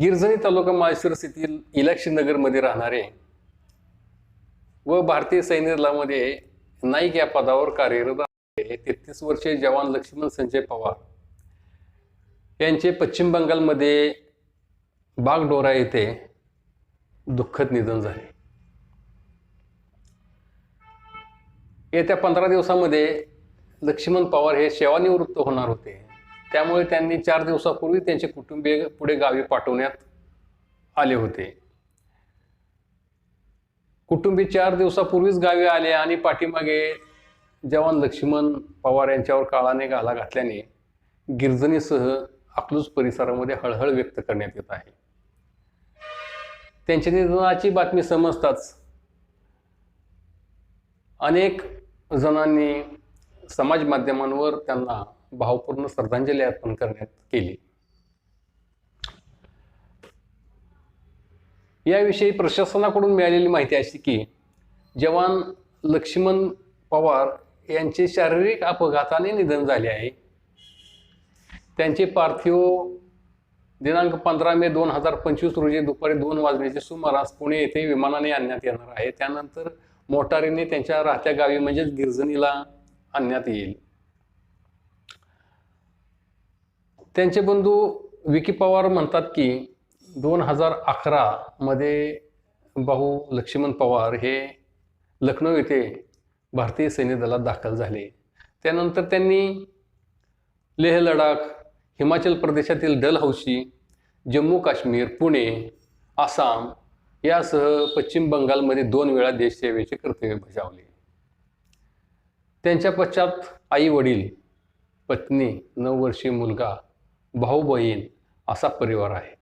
गिरजणी तालुका माळशिरस येथील इलाक्षी नगरमध्ये राहणारे व भारतीय सैन्य दलामध्ये नाईक या पदावर कार्यरत आहे. तेहतीस वर्षीय जवान लक्ष्मण संजय पवार यांचे पश्चिम बंगालमध्ये बागडोरा येथे दुःखद निधन झाले. येत्या पंधरा दिवसामध्ये लक्ष्मण पवार हे सेवानिवृत्त होणार होते. त्यामुळे त्यांनी चार दिवसापूर्वी त्यांचे कुटुंबीय पुढे गावी पाठवण्यात आले होते. कुटुंबी चार दिवसापूर्वीच गावी आले आणि पाठीमागे जवान लक्ष्मण पवार यांच्यावर काळाने गाला घातल्याने गिरजणीसह अकलूज परिसरामध्ये हळहळ व्यक्त करण्यात येत आहे. त्यांच्या निधनाची बातमी समजताच अनेक जणांनी समाज माध्यमांवर त्यांना भावपूर्ण श्रद्धांजली अर्पण करण्यात केली. याविषयी प्रशासनाकडून मिळालेली माहिती अशी की जवान लक्ष्मण पवार यांचे शारीरिक अपघाताने निधन झाले आहे. त्यांचे पार्थिव दिनांक पंधरा मे दोन हजार पंचवीस रोजी दुपारी दोन वाजण्याच्या सुमारास पुणे येथे विमानाने आणण्यात येणार आहे. त्यानंतर मोटारीने त्यांच्या राहत्या गावी म्हणजेच गिरजणीला आणण्यात येईल. त्यांचे बंधू विकी पवार म्हणतात की दोन हजार अकरामध्ये भाऊ लक्ष्मण पवार हे लखनौ येथे भारतीय सैन्य दलात दाखल झाले. त्यानंतर त्यांनी लेह लडाख हिमाचल प्रदेशातील डलहौशी जम्मू काश्मीर पुणे आसाम यासह पश्चिम बंगालमध्ये दोन वेळा देशसेवेचे कर्तव्य बजावले. त्यांच्या पश्चात आई वडील पत्नी नऊ वर्षीय मुलगा भाऊ बहीण असा परिवार आहे.